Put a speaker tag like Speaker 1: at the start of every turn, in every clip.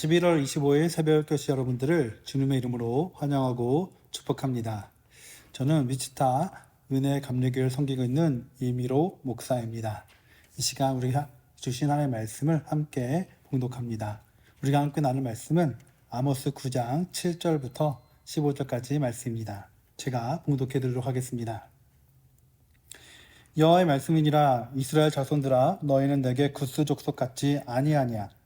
Speaker 1: 11월 25일 새벽 교시 여러분들을 주님의 이름으로 환영하고 축복합니다. 저는 위치타 은혜 감리교를 섬기고 있는 이미로 목사입니다. 이 시간 우리가 주신 하나님의 말씀을 함께 봉독합니다. 우리가 함께 나눌 말씀은 아모스 9장 7절부터 15절까지 말씀입니다. 제가 봉독해 드리도록 하겠습니다. 여호와의 말씀이니라 이스라엘 자손들아 너희는 내게 구스 족속 같지 아니하냐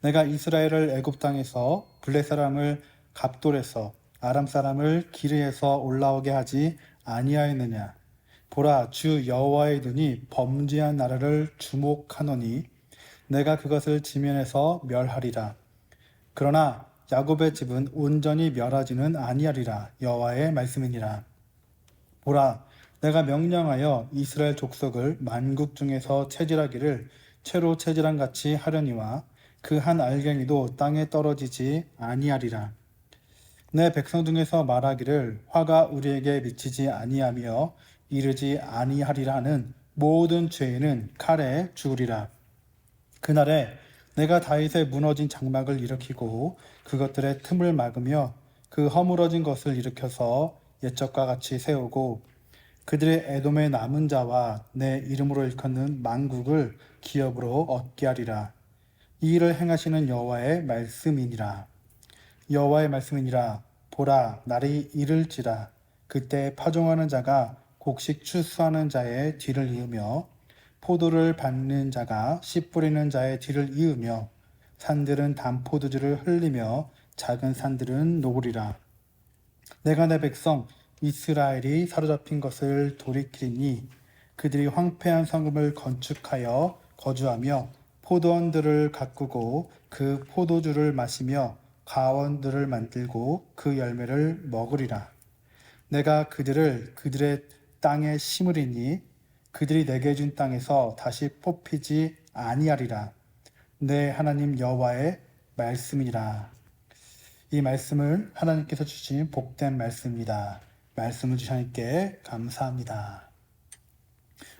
Speaker 1: 내가 이스라엘을 애굽 땅에서 블레 사람을 갑돌에서 아람 사람을 기르에서 올라오게 하지 아니하였느냐? 보라 주 여호와의 눈이 범죄한 나라를 주목하노니 내가 그것을 지면에서 멸하리라. 그러나 야곱의 집은 온전히 멸하지는 아니하리라. 여호와의 말씀이니라. 보라 내가 명령하여 이스라엘 족속을 만국 중에서 체질하기를 채로 체질한 같이 하려니와 그 한 알갱이도 땅에 떨어지지 아니하리라. 내 백성 중에서 말하기를 화가 우리에게 미치지 아니하며 이르지 아니하리라 하는 모든 죄인은 칼에 죽으리라. 그날에 내가 다윗의 무너진 장막을 일으키고 그것들의 틈을 막으며 그 허물어진 것을 일으켜서 옛적과 같이 세우고 그들의 에돔의 남은 자와 내 이름으로 일컫는 만국을 기업으로 얻게 하리라. 이 일을 행하시는 여호와의 말씀이니라. 여호와의 말씀이니라. 보라, 날이 이를지라. 그때 파종하는 자가 곡식 추수하는 자의 뒤를 이으며 포도를 받는 자가 씨 뿌리는 자의 뒤를 이으며 산들은 단포도주를 흘리며 작은 산들은 녹으리라. 내가 내 백성 이스라엘이 사로잡힌 것을 돌이키리니 그들이 황폐한 성읍을 건축하여 거주하며 포도원들을 가꾸고 그 포도주를 마시며 가원들을 만들고 그 열매를 먹으리라. 내가 그들을 그들의 땅에 심으리니 그들이 내게 준 땅에서 다시 뽑히지 아니하리라. 내 하나님 여호와의 말씀이라. 이 말씀을 하나님께서 주신 복된 말씀입니다. 말씀을 주신 하나님께 감사합니다.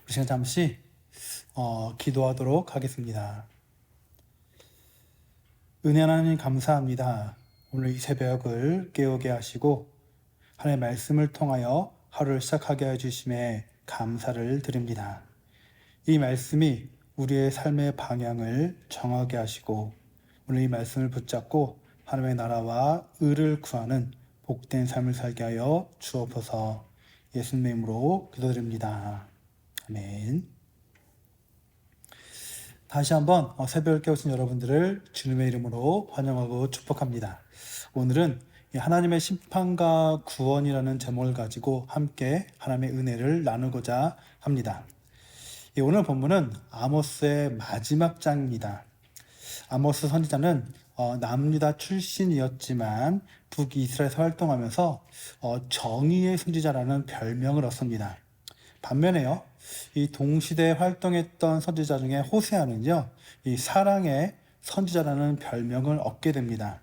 Speaker 1: 우리 시간 잠시 어, 기도하도록 하겠습니다. 은혜 하나님 감사합니다. 오늘 이 새벽을 깨우게 하시고 하나님의 말씀을 통하여 하루를 시작하게 해주심에 감사를 드립니다. 이 말씀이 우리의 삶의 방향을 정하게 하시고 오늘 이 말씀을 붙잡고 하나님의 나라와 의를 구하는 복된 삶을 살게 하여 주옵소서 예수님의 이름으로 기도드립니다. 아멘. 다시 한번 어, 새벽을 깨우신 여러분들을 주님의 이름으로 환영하고 축복합니다. 오늘은 하나님의 심판과 구원이라는 제목을 가지고 함께 하나님의 은혜를 나누고자 합니다. 오늘 본문은 아모스의 마지막 장입니다. 아모스 선지자는 어, 남유다 출신이었지만 북이스라엘에서 활동하면서 어, 정의의 선지자라는 별명을 얻습니다. 반면에요, 이 동시대에 활동했던 선지자 중에 호세아는요, 이 사랑의 선지자라는 별명을 얻게 됩니다.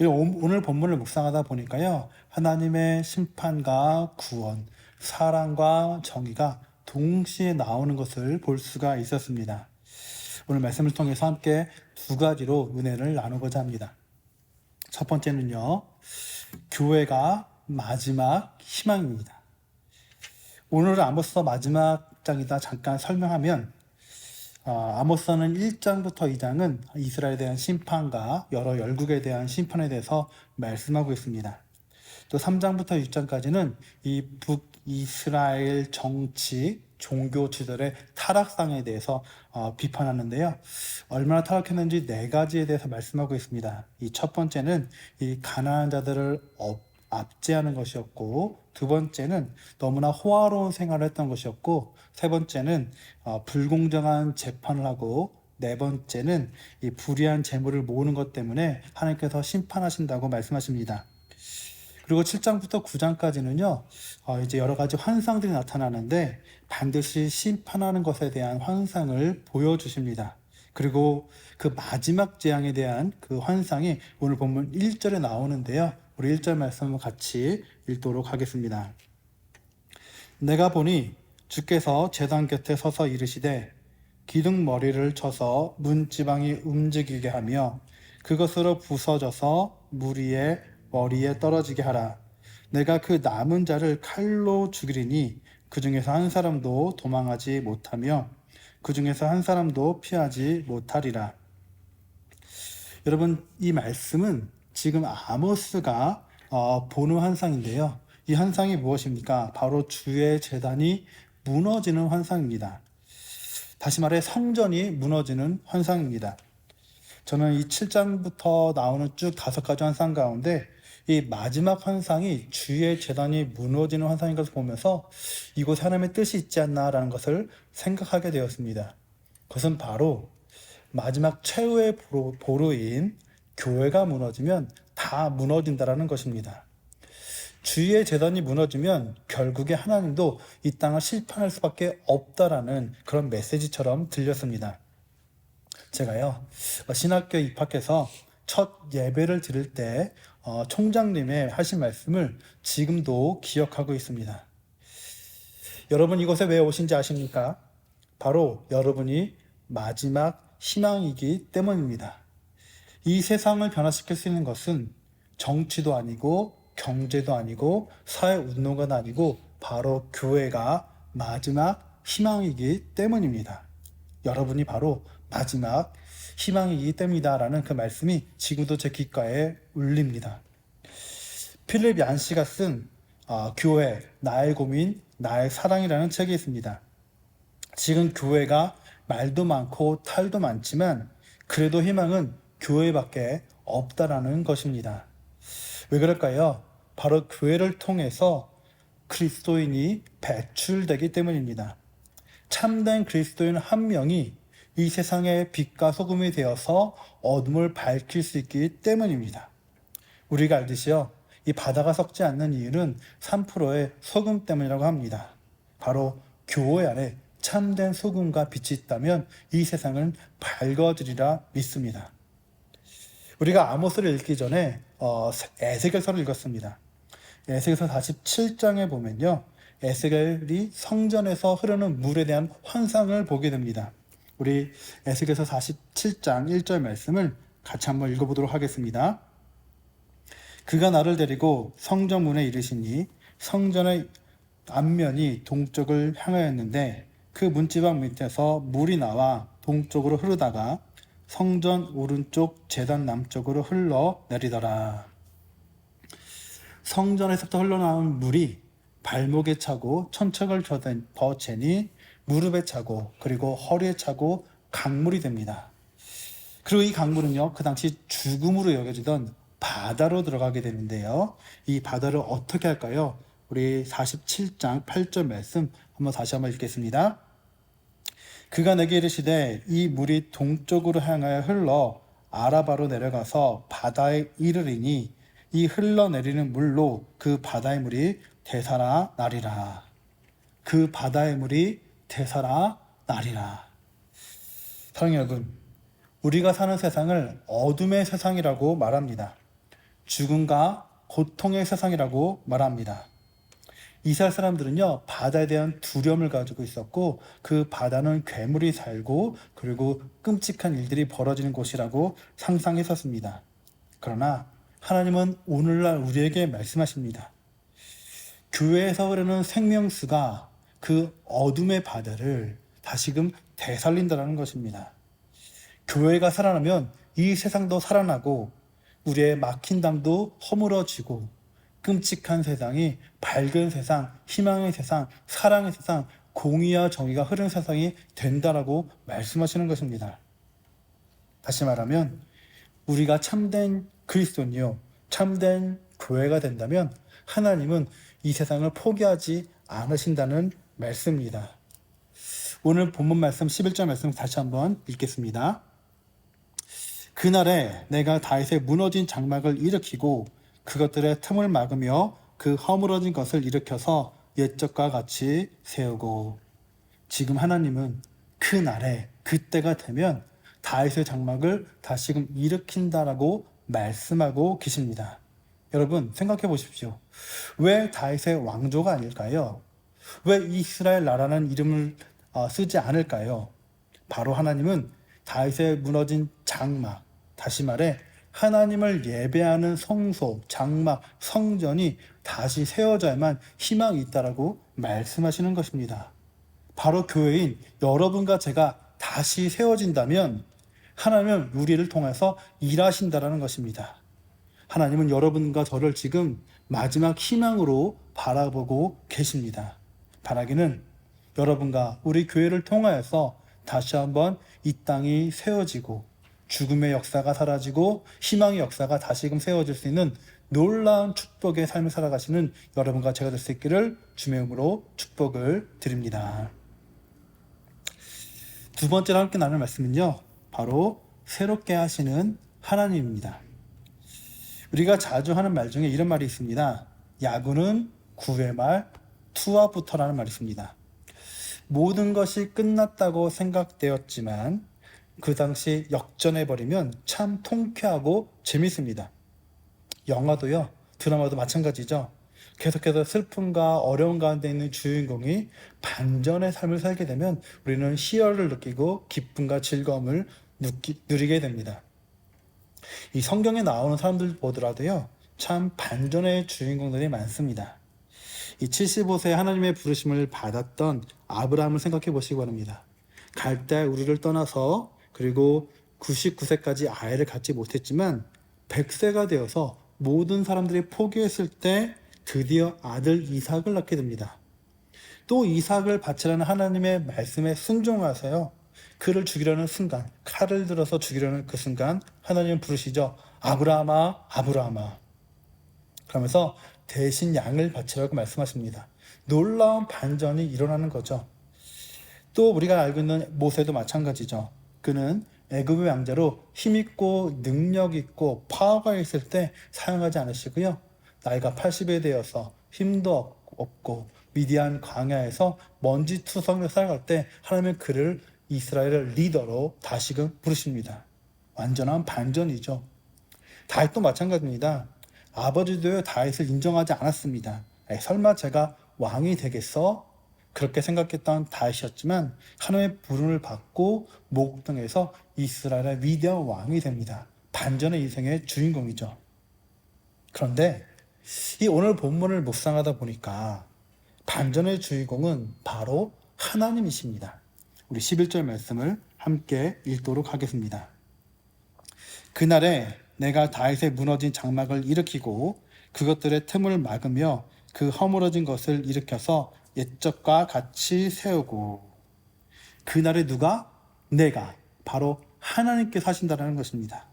Speaker 1: 오늘 본문을 묵상하다 보니까요, 하나님의 심판과 구원, 사랑과 정의가 동시에 나오는 것을 볼 수가 있었습니다. 오늘 말씀을 통해서 함께 두 가지로 은혜를 나누고자 합니다. 첫 번째는요, 교회가 마지막 희망입니다. 오늘 아모스 마지막 장이다 잠깐 설명하면 어, 아모스는 1장부터 2장은 이스라엘에 대한 심판과 여러 열국에 대한 심판에 대해서 말씀하고 있습니다. 또 3장부터 6장까지는 이 북이스라엘 정치, 종교 지들의 타락상에 대해서 어, 비판하는데요. 얼마나 타락했는지 네 가지에 대해서 말씀하고 있습니다. 이 첫 번째는 이 가난한 자들을 업 압제하는 것이었고 두 번째는 너무나 호화로운 생활을 했던 것이었고 세 번째는 어, 불공정한 재판을 하고 네 번째는 이 불의한 재물을 모으는 것 때문에 하나님께서 심판하신다고 말씀하십니다. 그리고 7장부터 9장까지는요, 어, 이제 여러 가지 환상들이 나타나는데 반드시 심판하는 것에 대한 환상을 보여주십니다. 그리고 그 마지막 재앙에 대한 그 환상이 오늘 본문 1절에 나오는데요. 우리 1절 말씀을 같이 읽도록 하겠습니다. 내가 보니 주께서 재단 곁에 서서 이르시되 기둥 머리를 쳐서 문 지방이 움직이게 하며 그것으로 부서져서 무리의 머리에 떨어지게 하라. 내가 그 남은 자를 칼로 죽이리니 그 중에서 한 사람도 도망하지 못하며 그 중에서 한 사람도 피하지 못하리라. 여러분 이 말씀은 지금 아모스가 어, 보는 환상인데요. 이 환상이 무엇입니까? 바로 주의 재단이 무너지는 환상입니다. 다시 말해 성전이 무너지는 환상입니다. 저는 이 7장부터 나오는 쭉 다섯 가지 환상 가운데 이 마지막 환상이 주의 재단이 무너지는 환상인 것을 보면서 이곳 하나님의 뜻이 있지 않나라는 것을 생각하게 되었습니다. 그것은 바로 마지막 최후의 보루- 보루인 교회가 무너지면 다 무너진다라는 것입니다. 주의 재단이 무너지면 결국에 하나님도 이 땅을 실패할 수밖에 없다라는 그런 메시지처럼 들렸습니다. 제가요 어, 신학교에 입학해서 첫 예배를 드릴 때 어, 총장님의 하신 말씀을 지금도 기억하고 있습니다. 여러분 이곳에 왜 오신지 아십니까? 바로 여러분이 마지막 희망이기 때문입니다. 이 세상을 변화시킬 수 있는 것은 정치도 아니고 경제도 아니고 사회 운동가 아니고 바로 교회가 마지막 희망이기 때문입니다. 여러분이 바로 마지막 희망이기 때문이다라는 그 말씀이 지금도 제 귓가에 울립니다. 필립 얀 씨가 쓴 어, 교회 나의 고민 나의 사랑이라는 책이 있습니다. 지금 교회가 말도 많고 탈도 많지만 그래도 희망은 교회밖에 없다라는 것입니다. 왜 그럴까요? 바로 교회를 통해서 그리스도인이 배출되기 때문입니다. 참된 그리스도인 한 명이 이 세상의 빛과 소금이 되어서 어둠을 밝힐 수 있기 때문입니다. 우리가 알듯이요, 이 바다가 썩지 않는 이유는 3%의 소금 때문이라고 합니다. 바로 교회 안에 참된 소금과 빛이 있다면 이 세상은 밝아지리라 믿습니다. 우리가 아모스를 읽기 전에 어, 에세겔서를 읽었습니다. 에세겔서 47장에 보면요. 에세겔이 성전에서 흐르는 물에 대한 환상을 보게 됩니다. 우리 에세겔서 47장 1절 말씀을 같이 한번 읽어보도록 하겠습니다. 그가 나를 데리고 성전 문에 이르시니 성전의 앞면이 동쪽을 향하였는데 그 문지방 밑에서 물이 나와 동쪽으로 흐르다가 성전 오른쪽 재단 남쪽으로 흘러 내리더라. 성전에서부터 흘러나온 물이 발목에 차고 천척을 더 재니 무릎에 차고 그리고 허리에 차고 강물이 됩니다. 그리고 이 강물은요 그 당시 죽음으로 여겨지던 바다로 들어가게 되는데요. 이 바다를 어떻게 할까요? 우리 47장 8절 말씀 한번 다시 한번 읽겠습니다. 그가 내게 이르시되 이 물이 동쪽으로 향하여 흘러 아라바로 내려가서 바다에 이르리니 이 흘러내리는 물로 그 바다의 물이 대사라 나리라. 그 바다의 물이 대사라 나리라. 사랑하는 여러분, 우리가 사는 세상을 어둠의 세상이라고 말합니다. 죽음과 고통의 세상이라고 말합니다. 이스라엘 사람들은요 바다에 대한 두려움을 가지고 있었고 그 바다는 괴물이 살고 그리고 끔찍한 일들이 벌어지는 곳이라고 상상했었습니다. 그러나 하나님은 오늘날 우리에게 말씀하십니다. 교회에서 흐르는 생명수가 그 어둠의 바다를 다시금 되살린다는 것입니다. 교회가 살아나면 이 세상도 살아나고 우리의 막힌 담도 허물어지고 끔찍한 세상이 밝은 세상, 희망의 세상, 사랑의 세상, 공의와 정의가 흐르는 세상이 된다라고 말씀하시는 것입니다. 다시 말하면 우리가 참된 그리스도니요, 참된 교회가 된다면 하나님은 이 세상을 포기하지 않으신다는 말씀입니다. 오늘 본문 말씀 11절 말씀 다시 한번 읽겠습니다. 그날에 내가 다윗의 무너진 장막을 일으키고 그것들의 틈을 막으며 그 허물어진 것을 일으켜서 옛적과 같이 세우고 지금 하나님은 그 날에 그때가 되면 다윗의 장막을 다시금 일으킨다라고 말씀하고 계십니다. 여러분 생각해 보십시오. 왜 다윗의 왕조가 아닐까요? 왜 이스라엘 나라는 이름을 어, 쓰지 않을까요? 바로 하나님은 다윗의 무너진 장막, 다시 말해 하나님을 예배하는 성소, 장막, 성전이 다시 세워져야만 희망이 있다라고 말씀하시는 것입니다. 바로 교회인 여러분과 제가 다시 세워진다면 하나님은 우리를 통해서 일하신다라는 것입니다. 하나님은 여러분과 저를 지금 마지막 희망으로 바라보고 계십니다. 바라기는 여러분과 우리 교회를 통하여서 다시 한번 이 땅이 세워지고 죽음의 역사가 사라지고 희망의 역사가 다시금 세워질 수 있는 놀라운 축복의 삶을 살아가시는 여러분과 제가 될 수 있기를 주의 이름으로 축복을 드립니다. 두 번째로 함께 나눌 말씀은요. 바로 새롭게 하시는 하나님입니다. 우리가 자주 하는 말 중에 이런 말이 있습니다. 야구는 9회 말 투아부터라는 말이 있습니다. 모든 것이 끝났다고 생각되었지만 그 당시 역전해버리면 참 통쾌하고 재밌습니다. 영화도요, 드라마도 마찬가지죠. 계속해서 슬픔과 어려움 가운데 있는 주인공이 반전의 삶을 살게 되면 우리는 희열을 느끼고 기쁨과 즐거움을 느끼, 누리게 됩니다. 이 성경에 나오는 사람들 보더라도요, 참 반전의 주인공들이 많습니다. 이 75세 하나님의 부르심을 받았던 아브라함을 생각해 보시기 바랍니다. 갈대 우리를 떠나서 그리고 99세까지 아이를 갖지 못했지만 100세가 되어서 모든 사람들이 포기했을 때 드디어 아들 이삭을 낳게 됩니다. 또 이삭을 바치라는 하나님의 말씀에 순종하세요. 그를 죽이려는 순간, 칼을 들어서 죽이려는 그 순간 하나님 부르시죠. 아브라함아, 아브라함아. 그러면서 대신 양을 바치라고 말씀하십니다. 놀라운 반전이 일어나는 거죠. 또 우리가 알고 있는 모세도 마찬가지죠. 그는 애굽의 왕자로 힘있고 능력있고 파워가 있을 때 사용하지 않으시고요. 나이가 80에 되어서 힘도 없고 미디안 광야에서 먼지 투성을 살아갈 때 하나님은 그를 이스라엘을 리더로 다시금 부르십니다. 완전한 반전이죠. 다윗도 마찬가지입니다. 아버지도 다윗을 인정하지 않았습니다. 에이, 설마 제가 왕이 되겠어? 그렇게 생각했던 다윗이었지만 하나님의 부름을 받고 목동에서 이스라엘의 위대한 왕이 됩니다. 반전의 인생의 주인공이죠. 그런데 이 오늘 본문을 묵상하다 보니까 반전의 주인공은 바로 하나님이십니다. 우리 11절 말씀을 함께 읽도록 하겠습니다. 그날에 내가 다윗의 무너진 장막을 일으키고 그것들의 틈을 막으며 그 허물어진 것을 일으켜서 옛적과 같이 세우고 그날에 누가 내가 바로 하나님께서 하신다는 것입니다.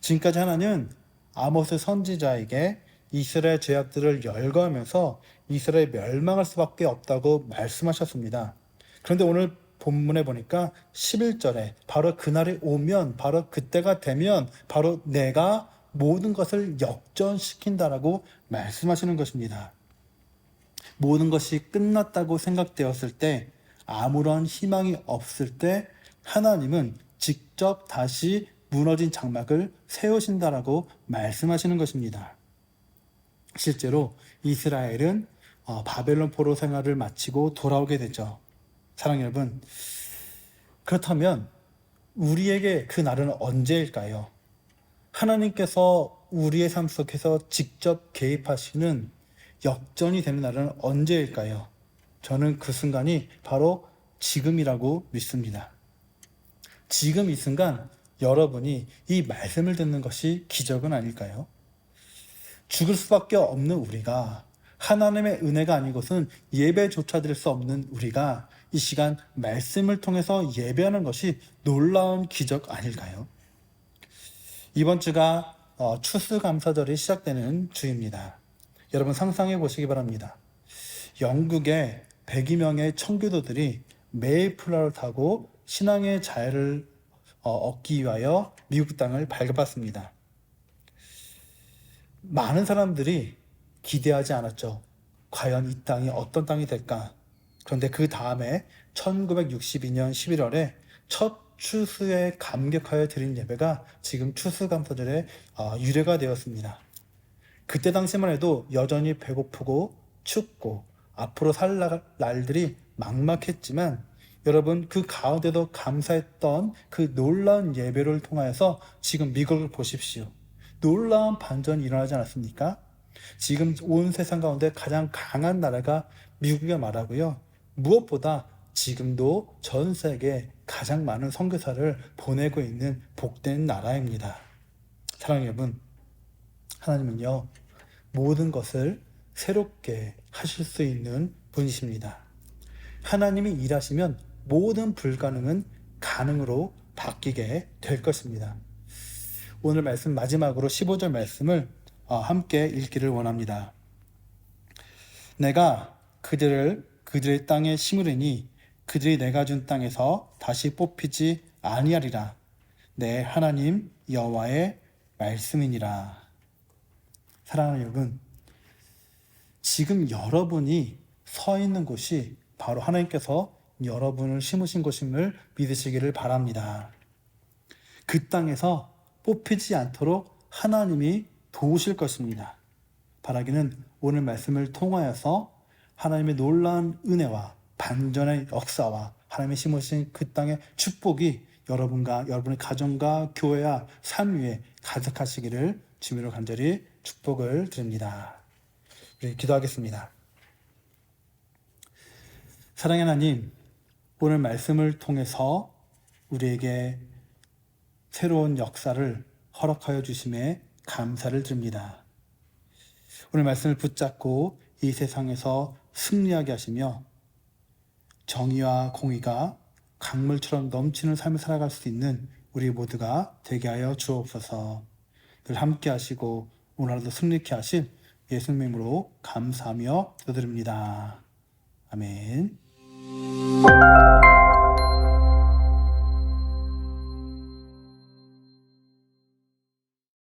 Speaker 1: 지금까지 하나님은 아모스 선지자에게 이스라엘 죄악들을 열거하면서 이스라엘 멸망할 수밖에 없다고 말씀하셨습니다. 그런데 오늘 본문에 보니까 11절에 바로 그날이 오면 바로 그때가 되면 바로 내가 모든 것을 역전시킨다라고 말씀하시는 것입니다. 모든 것이 끝났다고 생각되었을 때 아무런 희망이 없을 때 하나님은 직접 다시 무너진 장막을 세우신다라고 말씀하시는 것입니다. 실제로 이스라엘은 어, 바벨론 포로 생활을 마치고 돌아오게 되죠. 사랑 여러분, 그렇다면 우리에게 그 날은 언제일까요? 하나님께서 우리의 삶 속에서 직접 개입하시는 역전이 되는 날은 언제일까요? 저는 그 순간이 바로 지금이라고 믿습니다. 지금 이 순간 여러분이 이 말씀을 듣는 것이 기적은 아닐까요? 죽을 수밖에 없는 우리가 하나님의 은혜가 아니고선 예배조차 드릴 수 없는 우리가 이 시간 말씀을 통해서 예배하는 것이 놀라운 기적 아닐까요? 이번 주가 어, 추수감사절이 시작되는 주입니다. 여러분 상상해 보시기 바랍니다. 영국의 102명의 청교도들이 메이플라를 타고 신앙의 자유를 어, 얻기 위하여 미국 땅을 발급받습니다. 많은 사람들이 기대하지 않았죠. 과연 이 땅이 어떤 땅이 될까? 그런데 그 다음에 1962년 11월에 첫 추수에 감격하여 드린 예배가 지금 추수감사절의 어, 유래가 되었습니다. 그때 당시만 해도 여전히 배고프고 춥고 앞으로 살 날들이 막막했지만 여러분 그 가운데도 감사했던 그 놀라운 예배를 통하여서 지금 미국을 보십시오. 놀라운 반전이 일어나지 않았습니까? 지금 온 세상 가운데 가장 강한 나라가 미국이 말하고요. 무엇보다 지금도 전 세계 가장 많은 선교사를 보내고 있는 복된 나라입니다. 사랑하는 여러분, 하나님은요, 모든 것을 새롭게 하실 수 있는 분이십니다. 하나님이 일하시면 모든 불가능은 가능으로 바뀌게 될 것입니다. 오늘 말씀 마지막으로 15절 말씀을 어, 함께 읽기를 원합니다. 내가 그들을 그들의 땅에 심으리니 그들이 내가 준 땅에서 다시 뽑히지 아니하리라. 내 하나님 여호와의 말씀이니라. 사랑하는 여러분, 지금 여러분이 서 있는 곳이 바로 하나님께서 여러분을 심으신 곳임을 믿으시기를 바랍니다. 그 땅에서 뽑히지 않도록 하나님이 도우실 것입니다. 바라기는 오늘 말씀을 통하여서 하나님의 놀라운 은혜와 반전의 역사와 하나님의 심으신 그 땅의 축복이 여러분과 여러분의 가정과 교회와 삶 위에 가득하시기를 주님으로 간절히 축복을 드립니다. 우리 기도하겠습니다. 사랑의 하나님, 오늘 말씀을 통해서 우리에게 새로운 역사를 허락하여 주심에 감사를 드립니다. 오늘 말씀을 붙잡고 이 세상에서 승리하게 하시며 정의와 공의가 강물처럼 넘치는 삶을 살아갈 수 있는 우리 모두가 되게 하여 주옵소서. 늘 함께 하시고 오늘 하루도 승리케 하신 예수님의 이름으로 감사하며 기도드립니다. 아멘.